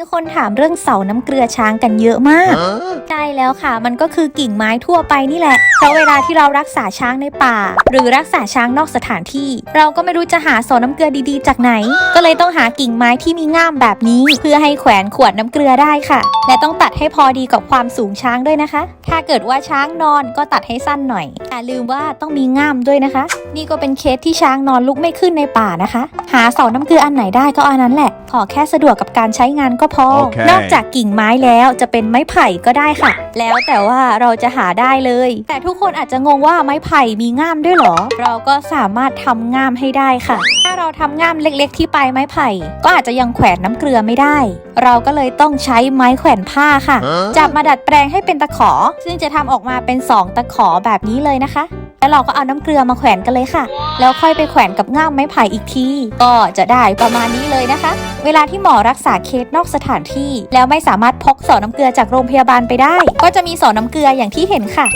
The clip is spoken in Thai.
มีคนถามเรื่องเสาน้ำเกลือช้างกันเยอะมาก ใช่แล้วค่ะ มันก็คือกิ่งไม้ทั่วไปนี่แหละ เพราะเวลาที่เรารักษาช้างในป่า หรือรักษาช้างนอกสถานที่ เราก็ไม่รู้จะหาเสาน้ำเกลือดีๆ จากไหน ก็เลยต้องหากิ่งไม้ที่มีง่ามแบบนี้ เพื่อให้แขวนขวดน้ำเกลือได้ค่ะ และต้องตัดให้พอดีกับความสูงช้างด้วยนะคะ ถ้าเกิดว่าช้างนอนก็ตัดให้สั้นหน่อยอย่าลืมว่าต้องมีง่ามด้วยนะคะ นี่ก็เป็นเคสที่ช้างนอนลุกไม่ขึ้นในป่านะคะ หาเสาน้ำเกลืออันไหนได้ก็เอาอันนั้นแหละ ขอแค่สะดวกกับการใช้งานก็พอโอเคนอกจากกิ่งไม้แล้วจะเป็นไม้ไผ่ก็ได้ค่ะ แล้วแต่ว่าเราจะหาได้เลย แต่ทุกคนอาจจะงงว่าไม้ไผ่มีง่ามด้วยเหรอ เราก็สามารถทำง่ามให้ได้ค่ะ ถ้าเราทำง่ามเล็กๆ ที่ปลายไม้ไผ่ ก็อาจจะยังแขวนน้ำเกลือไม่ได้ เราก็เลยต้องใช้ไม้แขวนผ้าค่ะ จับมาดัดแปลงให้เป็นตะขอ ซึ่งจะทำออกมาเป็น 2 ตะขอแบบนี้เลยนะคะ แล้วเราก็เอาน้ำเกลือมาแขวนกันเลยค่ะ แล้วค่อยไปแขวนกับง่ามไม้ไผ่อีกที ก็จะได้ประมาณนี้เลยนะคะ เวลาที่หมอรักษาเคสนอกสถานที่ แล้วไม่สามารถพกสอน้ำเกลือจากโรงพยาบาลไปได้ ก็จะมีสอน้ำเกลืออย่างที่เห็นค่ะ